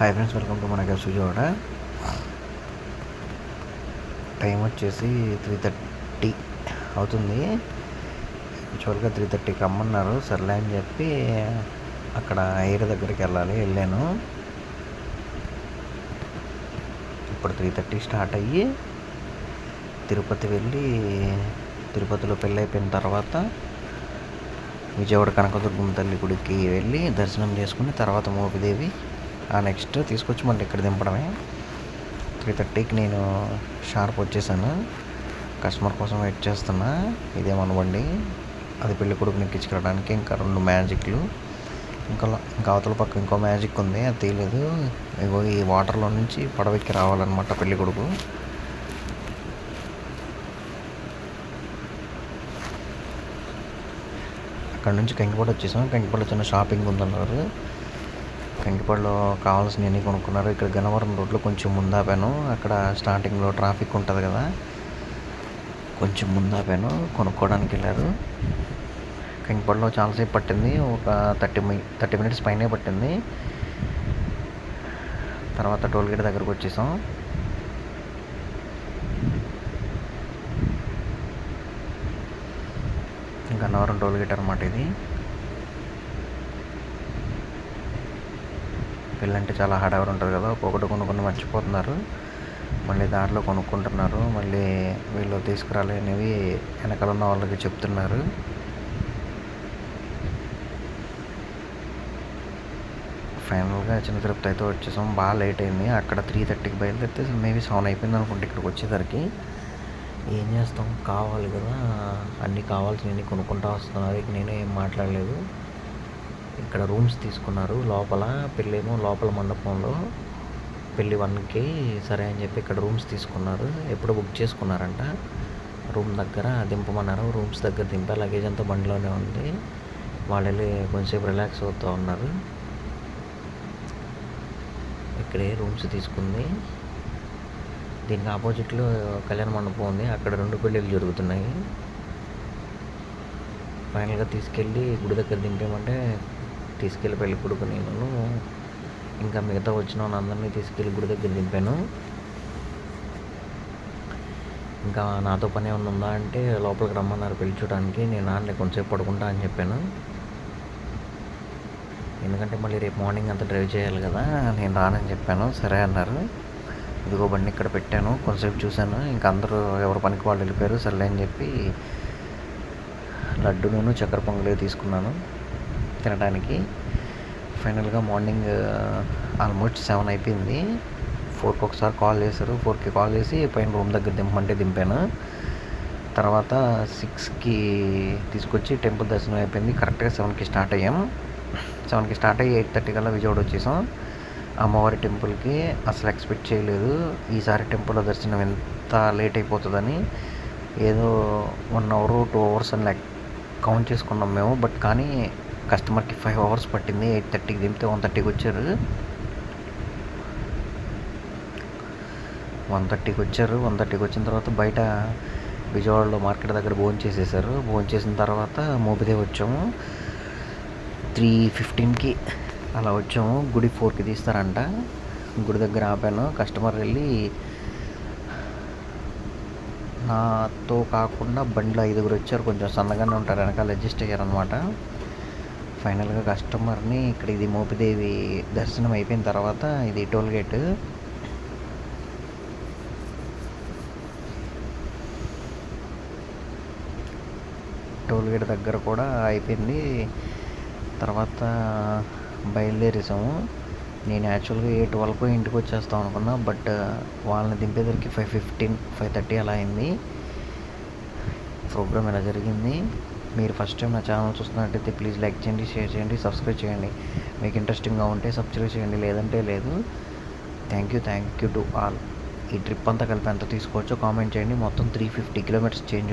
Hi friends welcome to మన సుజోడ time వచ్చేసి త్రీ థర్టీ అవుతుంది. యాక్చువల్గా త్రీ థర్టీకి రమ్మన్నారు. సర్లే అని చెప్పి అక్కడ ఎయిర్ దగ్గరికి వెళ్ళాలి వెళ్ళాను. ఇప్పుడు త్రీ థర్టీ స్టార్ట్ అయ్యి తిరుపతి వెళ్ళి తిరుపతిలో పెళ్ళి అయిపోయిన తర్వాత విజయవాడ కనకదుర్గమ్మ తల్లి గుడికి వెళ్ళి దర్శనం చేసుకుని తర్వాత మోపిదేవి నెక్స్ట్ తీసుకొచ్చి మళ్ళీ ఇక్కడ దింపడమే. త్రీ థర్టీకి నేను షార్ప్ వచ్చేసాను. కస్టమర్ కోసం వెయిట్ చేస్తున్నా. ఇదేమనవండి అది పెళ్ళి కొడుకుని ఎక్కించుకోవడానికి ఇంకా రెండు మ్యాజిక్లు ఇంకా ఇంకా అవతల పక్క ఇంకో మ్యాజిక్ ఉంది అది తెలియదు ఇగో ఈ వాటర్లో నుంచి పడవెక్కి రావాలన్నమాట పెళ్ళి కొడుకు. అక్కడ నుంచి కంకిపాడు వచ్చేసాం. కంకిపాడు చిన్న షాపింగ్ ఉందన్నారు. కంకిపాడులో కావాల్సినవన్నీ కొనుక్కున్నారు. ఇక్కడ గన్నవరం రోడ్లో కొంచెం ముందాపాను. అక్కడ స్టార్టింగ్లో ట్రాఫిక్ ఉంటుంది కదా. కొంచెం ముందాపాను. కొనుక్కోవడానికి వెళ్ళారు. కంకిపాడులో చాలాసేపు పట్టింది. ఒక థర్టీ మి థర్టీ మినిట్స్ పైనే పట్టింది. తర్వాత టోల్గేట్ దగ్గరకు వచ్చేసాం. గన్నవరం టోల్గేట్ అనమాట ఇది. పెళ్ళంటే చాలా హడావిడి ఉంటుంది కదా ఒక్కొక్కటి కొనుక్కుని మర్చిపోతున్నారు. మళ్ళీ దాంట్లో కొనుక్కుంటున్నారు. మళ్ళీ వీళ్ళు తీసుకురాలేనివి వెనకాల ఉన్న వాళ్ళకి చెప్తున్నారు. ఫైనల్గా చిన్న తిరుపతి అయితే వచ్చేసాం. బాగా లేట్ అయింది. అక్కడ త్రీ థర్టీకి బయలుదేరితే మేబీ సెవెన్ అయిపోయింది అనుకుంటే ఇక్కడికి వచ్చేసరికి. ఏం చేస్తాం? కావాలి కదా. అన్నీ కావాల్సినవి కొనుక్కుంటా వస్తున్నారు. ఇక నేను ఏం మాట్లాడలేదు. ఇక్కడ రూమ్స్ తీసుకున్నారు. లోపల పెళ్ళేమో లోపల మండపంలో పెళ్ళి వన్కి సరే అని చెప్పి ఇక్కడ రూమ్స్ తీసుకున్నారు. ఎప్పుడు బుక్ చేసుకున్నారంట? రూమ్ దగ్గర దింపమన్నారు. రూమ్స్ దగ్గర దింపా లగేజ్ అంతా బండిలోనే ఉంది. వాళ్ళు వెళ్ళి కొంచెంసేపు రిలాక్స్ అవుతూ ఉన్నారు. ఇక్కడే రూమ్స్ తీసుకుంది. దీనికి ఆపోజిట్లో కళ్యాణ మండపం ఉంది. అక్కడ రెండు పెళ్ళిళ్ళు జరుగుతున్నాయి. ఫైనల్గా తీసుకెళ్ళి గుడి దగ్గర దింపేమంటే తీసుకెళ్ళి పెళ్ళి కొడుకు నేను. ఇంకా మిగతా వచ్చిన వాళ్ళందరినీ తీసుకెళ్ళి గుడి దగ్గర దింపాను. ఇంకా నాతో పని ఏమన్నా ఉందా అంటే లోపలికి రమ్మన్నారు పెళ్ళి చూడడానికి. నేను నాన్న కొంచెంసేపు పడుకుంటా అని చెప్పాను. ఎందుకంటే మళ్ళీ రేపు మార్నింగ్ అంతా డ్రైవ్ చేయాలి కదా నేను రానని చెప్పాను. సరే అన్నారు. ఇదిగో బండి ఇక్కడ పెట్టాను కొంతసేపు చూశాను. ఇంకా అందరూ ఎవరి పనికి వాళ్ళు వెళ్ళిపోయారు సర్లే అని చెప్పి లడ్డు నేను చక్కెర పొంగలి తీసుకున్నాను. తినడానికి. ఫైనల్గా మార్నింగ్ ఆల్మోస్ట్ సెవెన్ అయిపోయింది. ఫోర్కి ఒకసారి కాల్ చేశారు. ఫోర్కి కాల్ చేసి పైన రూమ్ దగ్గర దింపమంటే దింపాను. తర్వాత సిక్స్కి తీసుకొచ్చి టెంపుల్ దర్శనం అయిపోయింది. కరెక్ట్గా సెవెన్కి స్టార్ట్ అయ్యాం. సెవెన్కి స్టార్ట్ అయ్యి ఎయిట్ థర్టీ కల్లా విజయవాడ వచ్చేసాం. అమ్మవారి టెంపుల్కి అసలు ఎక్స్పెక్ట్ చేయలేదు. ఈసారి టెంపుల్లో దర్శనం ఎంత లేట్ అయిపోతుందని ఏదో వన్ అవర్ టూ అవర్స్ అని లైక్ కౌంట్ చేసుకున్నాం మేము. బట్ కానీ కస్టమర్కి ఫైవ్ అవర్స్ పట్టింది ఎయిట్ థర్టీకి దింపితే వన్ థర్టీకి వచ్చారు. వన్ థర్టీకి వచ్చారు. వన్ థర్టీకి వచ్చిన తర్వాత బయట విజయవాడలో మార్కెట్ దగ్గర భోజనం చేసేసారు. భోజనం చేసిన తర్వాత మోపిదే వచ్చాము. త్రీ ఫిఫ్టీన్కి అలా వచ్చాము. గుడి ఫోర్కి తీస్తారంట. గుడి దగ్గర ఆపాను. కస్టమర్ వెళ్ళి నాతో కాకుండా బండిలో ఐదుగురు వచ్చారు. కొంచెం సన్నగానే ఉంటారు. వెనకాల అడ్జస్ట్ అయ్యారనమాట ఫైనల్గా కస్టమర్ని ఇక్కడ ఇది మోపిదేవి దర్శనం అయిపోయిన తర్వాత ఇది టోల్ గేట్. టోల్ గేట్ దగ్గర కూడా అయిపోయింది. తర్వాత బయలుదేరేసాము. నేను యాక్చువల్గా ఎయిట్ వరకు ఇంటికి వచ్చేస్తాం అనుకున్నా బట్ వాళ్ళని దింపేదరికి ఫైవ్ ఫిఫ్టీన్ ఫైవ్ థర్టీ అలా అయింది. ప్రోగ్రామ్ ఇలా జరిగింది? మీరు ఫస్ట్ టైం నా ఛానల్ చూస్తున్నట్టయితే ప్లీజ్ లైక్ చేయండి షేర్ చేయండి సబ్స్క్రైబ్ చేయండి. మీకు ఇంట్రెస్టింగ్గా ఉంటే సబ్స్క్రైబ్ చేయండి లేదంటే లేదు. Thank you thank you to all ఈ ట్రిప్ అంతా కలిపి ఎంత తీసుకోవచ్చో కామెంట్ చేయండి. మొత్తం త్రీ ఫిఫ్టీ కిలోమీటర్స్ చేంజ్